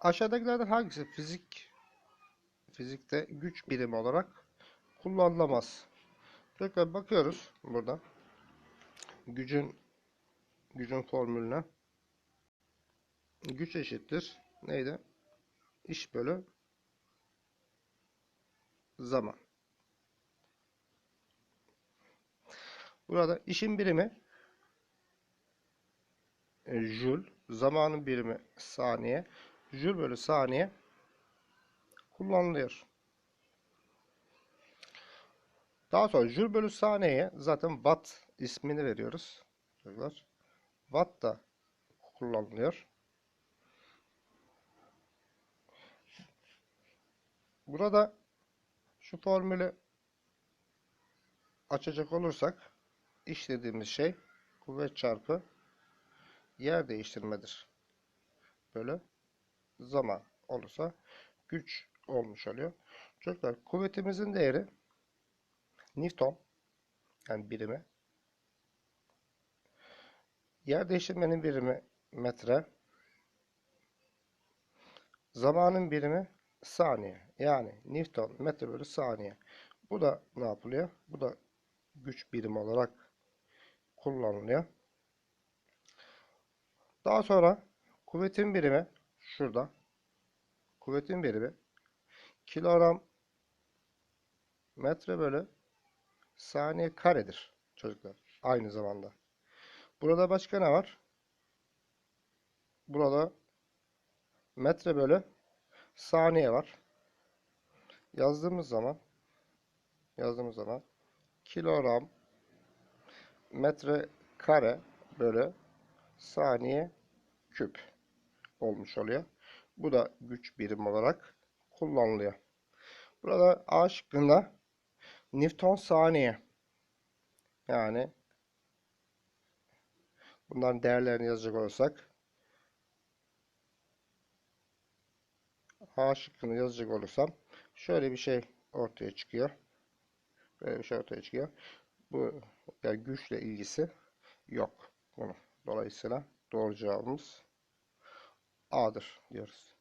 Aşağıdakilerden hangisi fizik fizikte güç birimi olarak kullanılamaz? Tekrar bakıyoruz burada. Gücün gücün formülüne. Güç eşittir. Neydi? İş bölü zaman. Burada işin birimi e, jül, zamanın birimi saniye. Jül bölü saniye kullanılıyor. Daha sonra jül bölü saniyeye zaten watt ismini veriyoruz. Watt da kullanılıyor. Burada şu formülü açacak olursak iş dediğimiz şey kuvvet çarpı yer değiştirmedir. Böyle zaman olursa güç olmuş oluyor. Çocuklar kuvvetimizin değeri Newton yani birimi yer değiştirmenin birimi metre zamanın birimi saniye yani Newton metre bölü saniye bu da ne yapılıyor? Bu da güç birimi olarak kullanılıyor. Daha sonra kuvvetin birimi şurada. Kuvvetin birimi kilogram metre bölü saniye karedir çocuklar. Aynı zamanda. Burada başka ne var? Burada metre bölü saniye var. Yazdığımız zaman yazdığımız zaman kilogram metre kare bölü saniye küp olmuş oluyor. Bu da güç birim olarak kullanılıyor. Burada A şıkkında Newton saniye yani bunların değerlerini yazacak olursak A şıkkını yazacak olursam şöyle bir şey ortaya çıkıyor. Böyle bir şey ortaya çıkıyor. Bu yani güçle ilgisi yok. Bunu. Dolayısıyla doğru cevabımız A'dır diyoruz.